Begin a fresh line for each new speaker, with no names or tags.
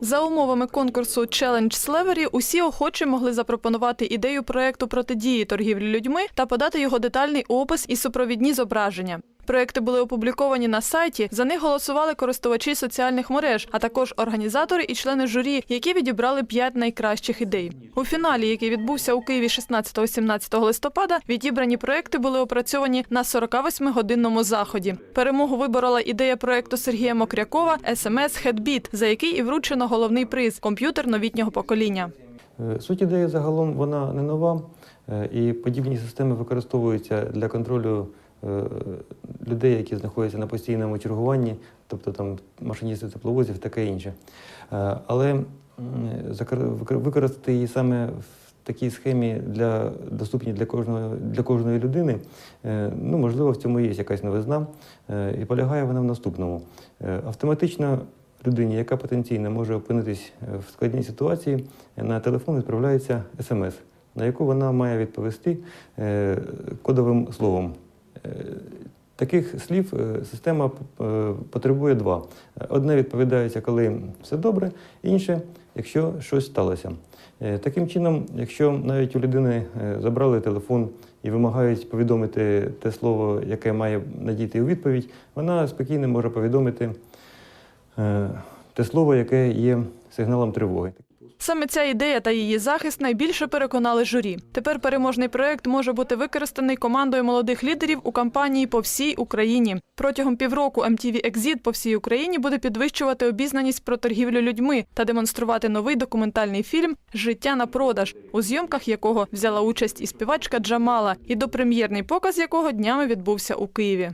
За умовами конкурсу Челендж Слевері усі охочі могли запропонувати ідею проекту протидії торгівлі людьми та подати його детальний опис і супровідні зображення. Проекти були опубліковані на сайті. За них голосували користувачі соціальних мереж, а також організатори і члени журі, які відібрали п'ять найкращих ідей. У фіналі, який відбувся у Києві 16-17 листопада, відібрані проекти були опрацьовані на 48-годинному заході. Перемогу виборола ідея проекту Сергія Мокрякова SMS Headbeat, за який і вручено головний приз комп'ютер новітнього покоління.
Е, Суть ідеї загалом вона не нова, е, і подібні системи використовуються для контролю е, людей, які знаходяться на постійному чергуванні, тобто там машиністи тепловозів, таке інше. Але використати її саме в такій схемі для доступній для кожного для кожної людини, е, ну можливо, в цьому є якась новизна, е, і полягає вона в наступному. Е, Автоматично людині, яка потенційно може опинитись е, в складній ситуації, е, на телефон відправляється смс, на яку вона має відповісти е, кодовим словом. Е, Таких слів е, система е, потребує два. Одне відповідається, коли все добре, інше, якщо щось сталося. Е, Таким чином, якщо навіть у людини е, забрали телефон і вимагають повідомити те слово, яке має надійти у відповідь, вона спокійно може повідомити е, те слово, яке є сигналом тривоги.
Саме ця ідея та її захист найбільше переконали журі. Тепер переможний проект може бути використаний командою молодих лідерів у кампанії по всій Україні. Протягом півроку MTV Exit по всій Україні буде підвищувати обізнаність про торгівлю людьми та демонструвати новий документальний фільм Життя на продаж, у зйомках якого взяла участь і співачка Джамала, і допрем'єрний показ якого днями відбувся у Києві.